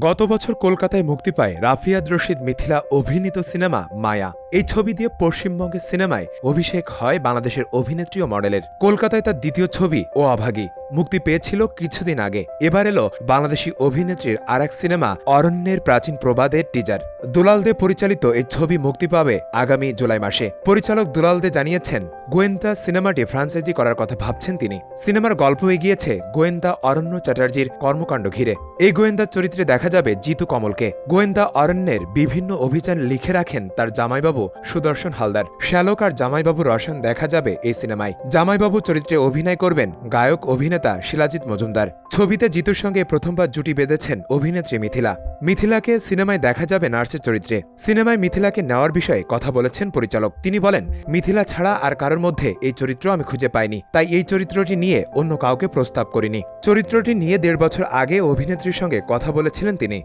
গত বছর কলকাতায় মুক্তি পায় রাফিয়াদ রশিদ মিথিলা অভিনীত সিনেমা মায়া। এই ছবি দিয়ে পশ্চিমবঙ্গের সিনেমায় অভিষেক হয় বাংলাদেশের অভিনেত্রী ও মডেলের। কলকাতায় তার দ্বিতীয় ছবি ও অভাগী। মুক্তি পেয়েছিল কিছুদিন আগে। এবার এলো বাংলাদেশি অভিনেত্রীর আর এক সিনেমা অরণ্যের প্রাচীন প্রবাদের টিজার দুলাল দে পরিচালিত এই ছবি মুক্তি পাবে আগামী জুলাই মাসে। পরিচালক দুলাল দে জানিয়েছেন, গোয়েন্দা সিনেমাটি ফ্রাঞ্চাইজি করার কথা ভাবছেন তিনি। সিনেমার গল্প এগিয়েছে গোয়েন্দা অরণ্য চ্যাটার্জির কর্মকাণ্ড ঘিরে। এই গোয়েন্দা চরিত্রে দেখা যাবে জিতু কমলকে। গোয়েন্দা অরণ্যের বিভিন্ন অভিযান লিখে রাখেন তার জামাইবাবু সুদর্শন হালদার। শ্যালক আর জামাইবাবু রসায়ন দেখা যাবে এই সিনেমায়। জামাইবাবু চরিত্রে অভিনয় করবেন গায়ক অভিনেতা শিলাজিৎ মজুমদার। ছবিতে জিতুর সঙ্গে প্রথমবার জুটি বেঁধেছেন অভিনেত্রী মিথিলা। মিথিলাকে সিনেমায় দেখা যাবে নার্সের চরিত্রে। সিনেমায় মিথিলাকে নেওয়ার বিষয়ে কথা বলেছেন পরিচালক। তিনি বলেন, মিথিলা ছাড়া আর কারোর মধ্যে এই চরিত্র আমি খুঁজে পাইনি। তাই এই চরিত্রটি নিয়ে অন্য কাউকে প্রস্তাব করিনি। চরিত্রটি নিয়ে দেড় বছর আগে অভিনেত্রীর সঙ্গে কথা বলেছিলেন তিনি।